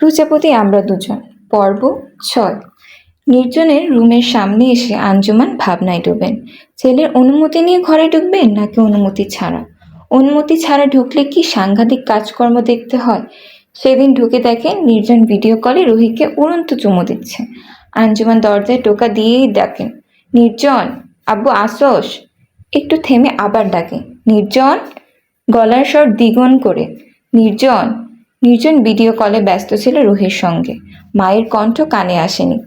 প্রজাপতি আমরা দুজন। পর্ব ছয়। নির্জনের রুমের সামনে এসে আঞ্জুমান ভাবনায় ডুবেন। ছেলের অনুমতি নিয়ে ঘরে ঢুকবেন নাকি অনুমতি ছাড়া? অনুমতি ছাড়া ঢুকলে কি সাংঘাতিক কাজকর্ম দেখতে হয়? সেদিন ঢুকে দেখেন নির্জন ভিডিও কলে রুহিকে উড়ন্ত চুমো দিচ্ছে। আঞ্জুমান দরজায় টোকা দিয়েই ডাকেন, নির্জন, আব্বু আসোস। একটু থেমে আবার ডাকে, নির্জন? গলার স্বর দ্বিগুণ করে, নির্জন নির্জন ভিডিও কলে ব্যস্ত ছিল রুহির সঙ্গে। মায়ের কণ্ঠ কানে আসেনি।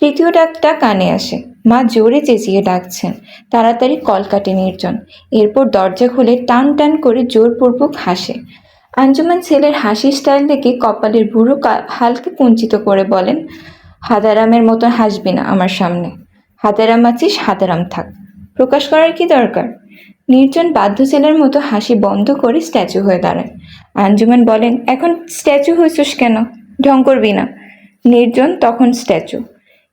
তৃতীয় ডাকটা কানে আসে। মা জোরে চেঁচিয়ে ডাকছেন। তাড়াতাড়ি কল কাটে নির্জন। এরপর দরজা খুলে টান টান করে জোরপূর্বক হাসে। আঞ্জুমান ছেলের হাসি স্টাইল দেখে কপালের ভুরু হালকা কুঞ্চিত করে বলেন, হাদারামের মতো হাসবি না আমার সামনে। হাদারাম আছিস, হাদারাম থাক। প্রকাশ করার কি দরকার? নির্জন বাধ্য ছেলের মতো হাসি বন্ধ করে স্ট্যাচু হয়ে দাঁড়ায়। আঞ্জুমান বলেন, এখন স্ট্যাচু হয়েছিস কেন? ঢং করবি না। নির্জন তখন স্ট্যাচু।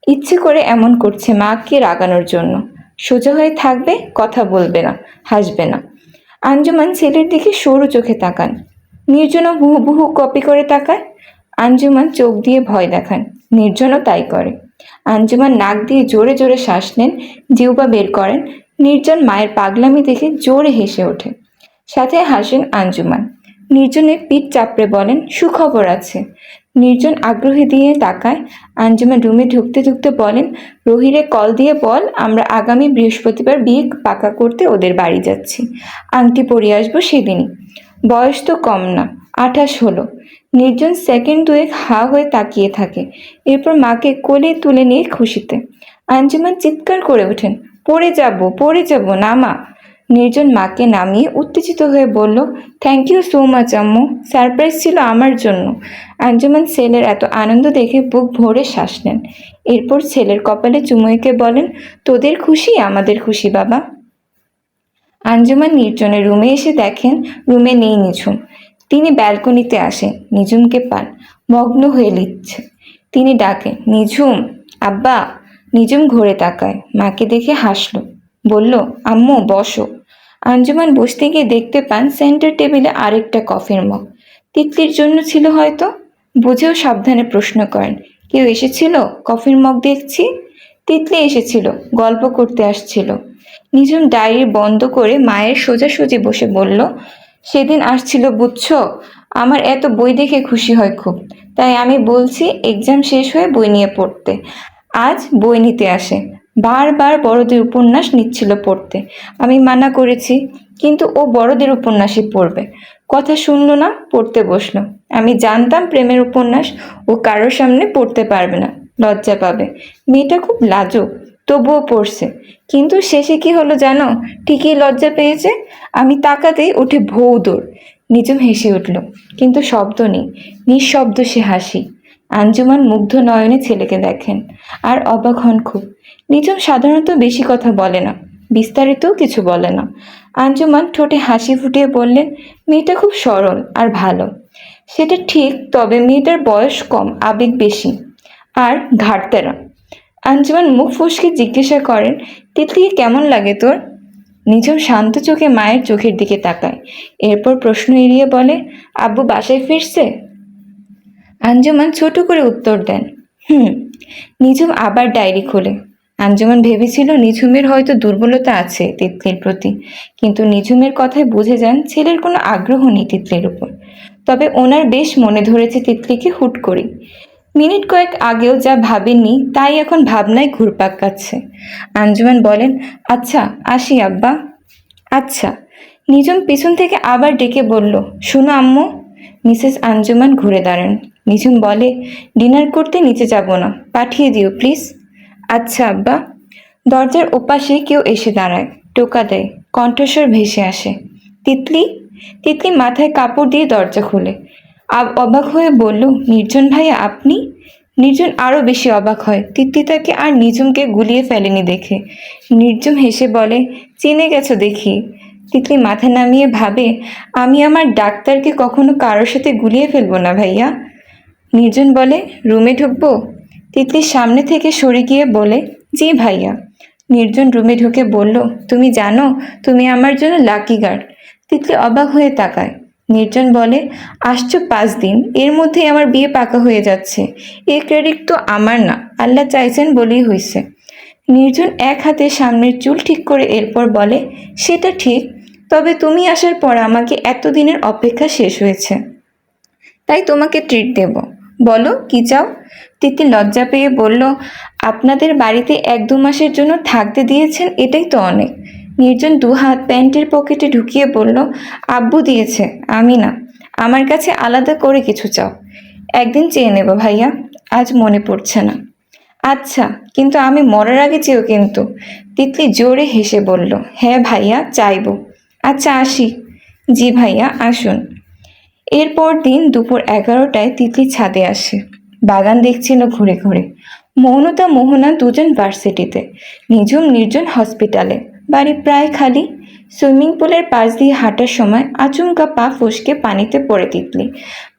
ইচ্ছে করে এমন করছে মাকে রাগানোর জন্য। সোজা হয়ে থাকবে, কথা বলবে না, হাসবে না। আঞ্জুমান ছেলের দিকে সরু চোখে তাকান। নির্জনও হুহু বুহু কপি করে তাকায়। আঞ্জুমান চোখ দিয়ে ভয় দেখান। নির্জনও তাই করে। আঞ্জুমান নাক দিয়ে জোরে জোরে শ্বাস নেন জিউবা বের করেন। নির্জন মায়ের পাগলামি দেখে জোরে হেসে ওঠে। সাথে হাসেন আঞ্জুমান। নির্জনের পিঠ চাপড়ে বলেন, সুখবর আছে। নির্জন আগ্রহী দিয়ে তাকায়। আঞ্জুমান রুমে ঢুকতে ঢুকতে বলেন, রহিরে কল দিয়ে বল, আমরা আগামী বৃহস্পতিবার বিয়ে পাকা করতে ওদের বাড়ি যাচ্ছি। আংটি পরিয়ে আসব সেদিনই। বয়স তো কম না, আঠাশ হলো। নির্জন সেকেন্ড দুয়েক হা হয়ে তাকিয়ে থাকে। এরপর মাকে কোলে তুলে নিয়ে খুশিতে। আঞ্জুমান চিৎকার করে ওঠেন পড়ে যাব পড়ে যাব, না মা। নির্জন মাকে নামিয়ে উত্তেজিত হয়ে বলল থ্যাংক ইউ সো মাচ আম্মু। সারপ্রাইজ ছিল আমার জন্য। আঞ্জুমান ছেলের এত আনন্দ দেখে বুক ভরে শ্বাস নেন। এরপর ছেলের কপালে চুমুইকে বলেন, তোদের খুশি? আমাদের খুশি, বাবা। আঞ্জুমান নির্জনের রুমে এসে দেখেন, রুমে নেই নিঝুম। তিনি ব্যালকনিতে আসেন, নিঝুমকে পান, মগ্ন হয়ে লিখছে। তিনি ডাকেন নিঝুম, আব্বা। নিঝুম ঘুরে তাকায়। মাকে দেখে হাসলো। বলল, আম্মু, বসো। আঞ্জুমান বসতে গিয়ে দেখতে পান সেন্টার টেবিলে আরেকটা কফির মগ। তিতলির জন্য ছিল হয়তো? বুঝেও সাবধানে প্রশ্ন করেন। কেউ এসেছিল? কফির মগ দেখছি? তিতলি এসেছিল, গল্প করতে আসছিল। নিজুম ডায়েরি বন্ধ করে মায়ের সোজাসুজি বসে বলল, সেদিন আসছিল, বুঝছ? আমার এত বই দেখে খুশি হয় খুব। তাই আমি বলছি, এক্সাম শেষ হয়ে বই নিয়ে পড়তে। আজ বই নিতে আসে। বারবার বড়দের উপন্যাস নিচ্ছিল পড়তে। আমি মানা করেছি, কিন্তু ও বড়দের উপন্যাসই পড়বে। কথা শুনলো না, পড়তে বসল। আমি জানতাম প্রেমের উপন্যাস ও কারোর সামনে পড়তে পারবে না, লজ্জা পাবে। মেয়েটা খুব লাজুক, তবুও পড়ছে। কিন্তু শেষে কি হলো জানো? ঠিকই লজ্জা পেয়েছে। আমি তাকাতেই উঠে ভৌ দৌড়। নিজম হেসে উঠল, কিন্তু শব্দ নেই। নিঃশব্দ সে হাসি। আঞ্জুমান মুগ্ধ নয়নে ছেলেকে দেখেন। আর অবাক হন খুব। নিজম সাধারণত বেশি কথা বলে না, বিস্তারিতও কিছু বলে না। আঞ্জুমান ঠোঁটে হাসি ফুটিয়ে বললেন, মেয়েটা খুব সরল আর ভালো। সেটা ঠিক, তবে মেয়েটার বয়স কম, আবেগ বেশি আর ঘাটতেরা আঞ্জুমান মুখ ফুসকে জিজ্ঞাসা করেন তিতলিকে কেমন লাগে তোর? নিজম শান্ত চোখে মায়ের চোখের দিকে তাকায়। এরপর প্রশ্ন এড়িয়ে বলে, আব্বু বাসায় ফিরছে? আঞ্জুমান ছোট করে উত্তর দেন, হুম, নিঝুম আবার ডায়েরি খোলে। আঞ্জুমান ভেবেছিল নিঝুমের হয়তো দুর্বলতা আছে তিতলির প্রতি, কিন্তু নিঝুমের কথায় বুঝে যান ছেলের কোনো আগ্রহ নেই তিতলির উপর। তবে ওনার বেশ মনে ধরেছে তিতলিকে হুট করি। মিনিট কয়েক আগেও যা ভাবেননি, তাই এখন ভাবনায় ঘুরপাক কাচ্ছে আঞ্জুমান বলেন আচ্ছা আসি আব্বা। আচ্ছা। নিজম পিছন থেকে আবার ডেকে বলল, শুনো আম্মু। মিসেস আঞ্জুমান ঘুরে দাঁড়ান। নিঝুম বলে, ডিনার করতে নিচে যাব না, পাঠিয়ে দিও, প্লিজ। আচ্ছা আব্বা। দরজার ওপাশে কেউ এসে দাঁড়ায়, টোকা দেয়, কণ্ঠস্বর ভেসে আসে। তিতলি তিতলি মাথায় কাপড় দিয়ে দরজা খুলে। অবাক হয়ে বলল, নির্জন ভাইয়া, আপনি? নির্জন আরও বেশি অবাক হয়, তিতলি তাকে আর নিজমকে গুলিয়ে ফেলেনি দেখে। নির্জম হেসে বলে, চিনে গেছো দেখি। তিতলি মাথা নামিয়ে ভাবে, আমি আমার ডাক্তারকে কখনো কারোর সাথে গুলিয়ে ফেলব না ভাইয়া। নির্জন বলে, রুমে ঢুকবো? তিতলি সামনে থেকে সরে গিয়ে বলে, জি ভাইয়া। নির্জন রুমে ঢুকে বলল, তুমি জানো, তুমি আমার জন্য লাকি গার্ড তিতলি অবাক হয়ে তাকায়। নির্জন বলে, আসছো পাঁচ দিন, এর মধ্যে আমার বিয়ে পাকা হয়ে যাচ্ছে। এ ক্রেডিট তো আমার না, আল্লাহ চাইছেন বলেই হয়েছে নির্জন এক হাতে সামনের চুল ঠিক করে এরপর বলে, সেটা ঠিক, তবে তুমি আসার পর আমাকে এতদিনের অপেক্ষা শেষ হয়েছে। তাই তোমাকে ট্রিট দেব। বলো, কি চাও? তিতি লজ্জা পেয়ে বলল, আপনাদের বাড়িতে এক দু মাসের জন্য থাকতে দিয়েছেন, এটাই তো অনেক। নির্জন দু হাত প্যান্টের পকেটে ঢুকিয়ে বলল, আব্বু দিয়েছে, আমি না। আমার কাছে আলাদা করে কিছু চাও। একদিন চেয়ে নেব ভাইয়া, আজ মনে পড়ছে না। আচ্ছা কিন্তু আমি মরার আগে চেয়েও কিন্তু। তিতলি জোরে হেসে বলল হ্যাঁ ভাইয়া, চাইব। আচ্ছা আসি। জি ভাইয়া, আসুন। এরপর দিন দুপুর এগারোটায় তিতলি ছাদে আসে। বাগান দেখছিল ঘুরে ঘুরে। মৌনতা, মোহনা দুজন ভার্সিটিতে। নিঝুম নির্জন হসপিটালে। বাড়ি প্রায় খালি। সুইমিং পুলের পাশ দিয়ে হাঁটার সময় আচমকা পা ফসকে পানিতে পড়ে তিতলি।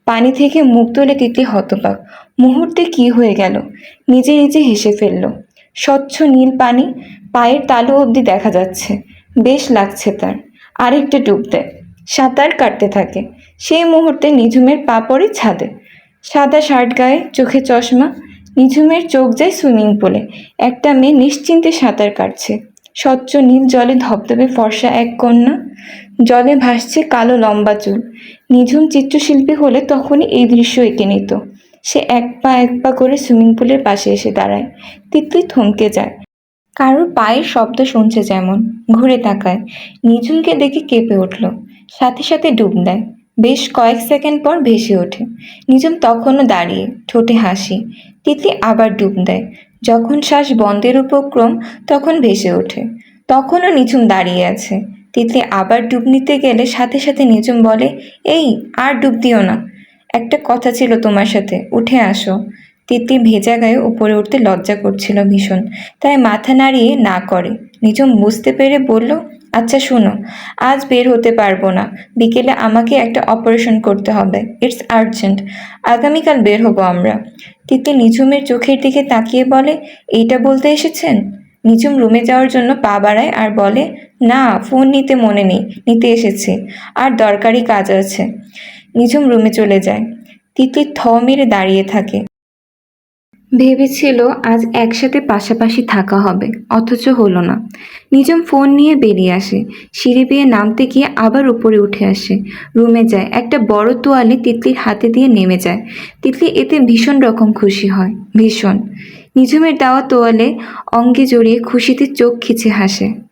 পানি থেকে মুখ তুলে তিতলি হতবাক। মুহূর্তে কি হয়ে গেল? নিজে নিজে হেসে ফেলল। স্বচ্ছ নীল পানি পায়ের তালু অবধি দেখা যাচ্ছে। বেশ লাগছে তার। আরেকটা ডুব দেয়। সাঁতার কাটতে থাকে। সেই মুহূর্তে নিঝুমের পা পড়ে ছাদে। সাদা শার্ট গায়ে চোখে চশমা, নিঝুমের চোখ যায় সুইমিং পুলে। একটা মেয়ে নিশ্চিন্তে সাঁতার কাটছে। স্বচ্ছ নীল জলে ধবধবে ফর্সা এক কন্যা। জলে ভাসছে কালো লম্বা চুল। নিঝুম চিত্রশিল্পী হলে তখনই এই দৃশ্য এঁকে নিত। সে এক পা এক পা করে সুইমিং পুলের পাশে এসে দাঁড়ায়। তিতলি থমকে যায়। কারোর পায়ের শব্দ শুনছে যেমন, ঘুরে তাকায়। নিঝুমকে দেখে কেঁপে উঠল। সাথে সাথে ডুব দেয়। বেশ কয়েক সেকেন্ড পর ভেসে ওঠে। নিঝুম তখনও দাঁড়িয়ে, ঠোঁটে হাসি। তিতলি আবার ডুব দেয়। যখন শ্বাস বন্ধের উপক্রম, তখন ভেসে ওঠে। তখনও নিঝুম দাঁড়িয়ে আছে। তিতলি আবার ডুব নিতে গেলে সাথে সাথে নিঝুম বলে, এই, আর ডুব দিও না। একটা কথা ছিল তোমার সাথে, উঠে আসো। তিতলি ভেজা গায়ে উপরে উঠতে লজ্জা করছিল ভীষণ, তাই মাথা নাড়িয়ে না করে। নিঝুম বুঝতে পেরে বলল আচ্ছা শোনো, আজ বের হতে পারব না। বিকেলে আমাকে একটা অপারেশন করতে হবে। It's urgent. আগামীকাল বের হব আমরা। তিতলি নিঝুমের চোখের দিকে তাকিয়ে বলে, এইটা বলতে এসেছেন? নিঝুম রুমে যাওয়ার জন্য পা বাড়ায় আর বলে, না, ফোন নিতে মনে নেই, নিতে এসেছি। আর দরকারি কাজ আছে। নিঝুম রুমে চলে যায়। তিতি থ মেরে দাঁড়িয়ে থাকে। ভেবেছিল আজ একসাথে পাশাপাশি থাকা হবে, অথচ হলো না। নিজম ফোন নিয়ে বেরিয়ে আসে। সিঁড়ি বেয়ে নামতে গিয়ে আবার উপরে উঠে আসে। রুমে যায়। একটা বড় তোয়ালে তিতলির হাতে দিয়ে নেমে যায়। তিতলি এতে ভীষণ রকম খুশি হয়। ভীষণ। নিজমের দেওয়া তোয়ালে অঙ্গে জড়িয়ে খুশিতে চোখ খিচে হাসে।